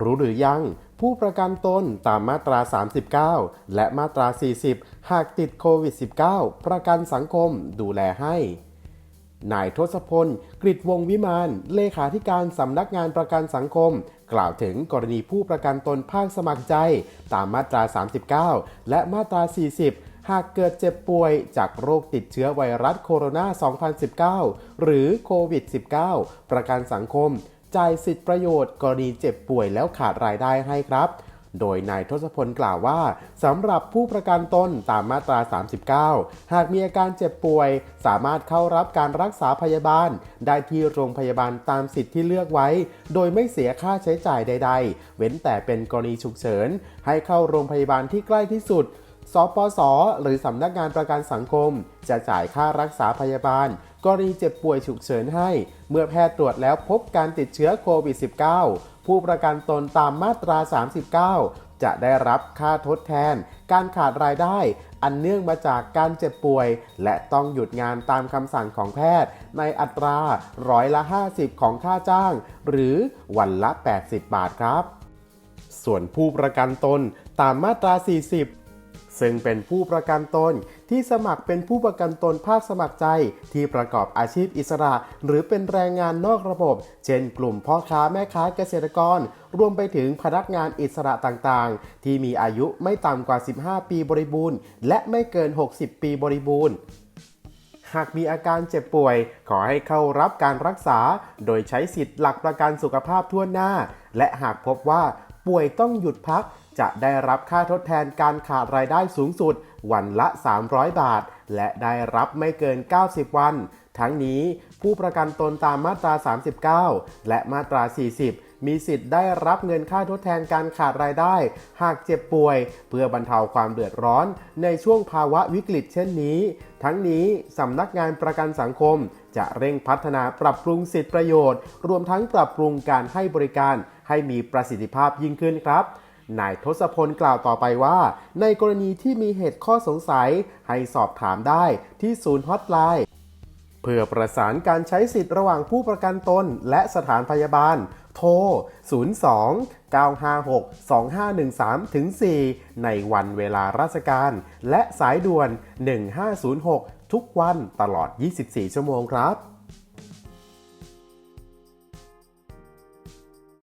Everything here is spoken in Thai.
รู้หรือยัง ผู้ประกันตนตามมาตรา 39 และมาตรา 40 หากติดโควิด -19 ประกันสังคมดูแลให้นายทศพลกฤษวงศ์วิมาน เลขาธิการสำนักงานประกันสังคม กล่าวถึงกรณีผู้ประกันตนภาคสมัครใจ ตามมาตรา 39 และมาตรา 40 หากเกิดเจ็บป่วยจากโรคติดเชื้อไวรัสโคโรนา 2019 หรือโควิด -19 ประกันสังคม จ่ายสิทธิประโยชน์กรณีเจ็บป่วยแล้วขาดรายได้ให้ครับ โดยนายทศพลกล่าวว่าสำหรับผู้ประกันตนตามมาตรา 39 หากมีอาการเจ็บป่วย สามารถเข้ารับการรักษาพยาบาล ได้ที่โรงพยาบาลตามสิทธิ์ที่เลือกไว้ โดยไม่เสียค่าใช้จ่ายใด ๆ เว้นแต่เป็นกรณีฉุกเฉิน ให้เข้าโรงพยาบาลที่ใกล้ที่สุดสปส หรือสำนักงานประกันสังคม จะจ่ายค่ารักษาพยาบาล กรณีเจ็บป่วยฉุกเฉินให้ เมื่อแพทย์ตรวจแล้วพบการติดเชื้อโควิด -19 ผู้ประกันตนตามมาตรา 39 จะได้รับค่าทดแทน การขาดรายได้ อันเนื่องมาจากการเจ็บป่วย และต้องหยุดงานตามคำสั่งของแพทย์ ในอัตราร้อยละ 50 ของค่าจ้าง หรือวันละ 80 บาทครับ ส่วนผู้ประกันตนตามมาตรา 40 ซึ่งเป็นผู้ประกันตนที่สมัครเป็นผู้ประกันตนภาคสมัครใจที่ประกอบอาชีพอิสระ หรือเป็นแรงงานนอกระบบ เช่น กลุ่มพ่อค้าแม่ค้าเกษตรกร รวมไปถึงพนักงานอิสระต่างๆ ที่มีอายุไม่ต่ำกว่า 15 ปีบริบูรณ์ และไม่เกิน 60 ปีบริบูรณ์หากมีอาการเจ็บป่วย ขอให้เข้ารับการรักษา โดยใช้สิทธิ์หลักประกันสุขภาพทั่วหน้า และหากพบว่าป่วยต้องหยุดพัก จะได้รับค่าทดแทนการขาดรายได้สูงสุด วันละ 300 บาท และได้รับไม่เกิน 90 วัน ทั้งนี้ผู้ประกันตนตามมาตรา 39 และมาตรา 40 มีสิทธิ์ได้รับเงินค่าทดแทนการขาดรายได้ หากเจ็บป่วย เพื่อบรรเทาความเดือดร้อน ในช่วงภาวะวิกฤตเช่นนี้ ทั้งนี้สำนักงานประกันสังคม จะเร่งพัฒนาปรับปรุงสิทธิประโยชน์ รวมทั้งปรับปรุงการให้บริการให้มีประสิทธิภาพยิ่งขึ้นครับ นายทศพลกล่าวต่อไปว่า ในกรณีที่มีเหตุข้อสงสัยให้สอบถามได้ที่ศูนย์ฮอตไลน์เพื่อประสานการใช้สิทธิ์ระหว่างผู้ประกันตนและสถานพยาบาล โทร 02 956 2513ถึง4ในวันเวลาราชการ และสายด่วน 1506 ทุกวันตลอด 24 ชั่วโมงครับ